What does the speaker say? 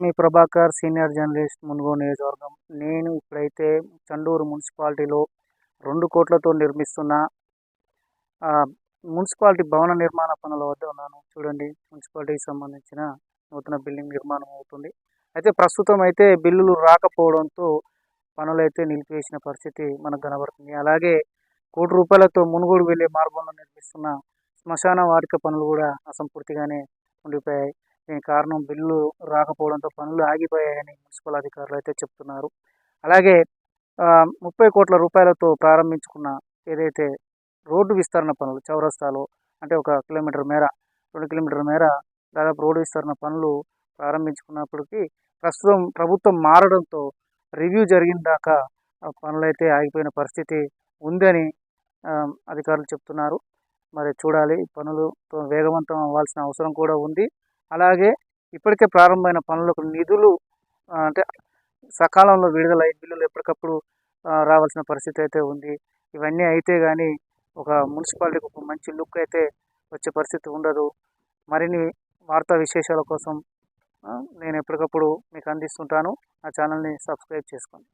మీ Prabhakar senior journalist Munugode నియోజకవర్గం. నేను ఇప్పుడైతే చండూరు మున్సిపాలిటీలో రెండు కోట్లతో నిర్మిస్తున్న మున్సిపాలిటీ భవన నిర్మాణ పనుల వద్ద ఉన్నాను. చూడండి మున్సిపాలిటీకి సంబంధించిన నూతన బిల్డింగ్ నిర్మాణం అవుతుంది. అయితే ప్రస్తుతం అయితే బిల్లులు రాకపోవడంతో పనులైతే నిలిపివేసిన పరిస్థితి మనకు కనబడుతుంది. అలాగే కోటి రూపాయలతో మునుగోడు వెళ్ళే మార్గంలో నిర్మిస్తున్న శ్మశాన వాటిక పనులు కూడా అసంపూర్తిగానే ఉండిపోయాయి. దీని కారణం బిల్లు రాకపోవడంతో పనులు ఆగిపోయాయని మున్సిపల్ అధికారులు అయితే చెప్తున్నారు. అలాగే ముప్పై కోట్ల రూపాయలతో ప్రారంభించుకున్న ఏదైతే రోడ్డు విస్తరణ పనులు చౌరస్తాలో అంటే ఒక కిలోమీటర్ మేర రెండు కిలోమీటర్ మేర దాదాపు రోడ్డు విస్తరణ పనులు ప్రారంభించుకున్నప్పటికీ ప్రస్తుతం ప్రభుత్వం మారడంతో రివ్యూ జరిగిన దాకా పనులైతే ఆగిపోయిన పరిస్థితి ఉందని అధికారులు చెప్తున్నారు. మరి చూడాలి పనులు తో- వేగవంతం అవ్వాల్సిన అవసరం కూడా ఉంది. అలాగే ఇప్పటికే ప్రారంభమైన పనులకు నిధులు అంటే సకాలంలో విడుదలై బిల్లులు ఎప్పటికప్పుడు రావాల్సిన పరిస్థితి అయితే ఉంది. ఇవన్నీ అయితే కానీ ఒక మున్సిపాలిటీకి ఒక మంచి లుక్ అయితే వచ్చే పరిస్థితి ఉండదు. మరిన్ని వార్తా విశేషాల కోసం నేను ఎప్పటికప్పుడు మీకు అందిస్తుంటాను. నా ఛానల్ని సబ్స్క్రైబ్ చేసుకోండి.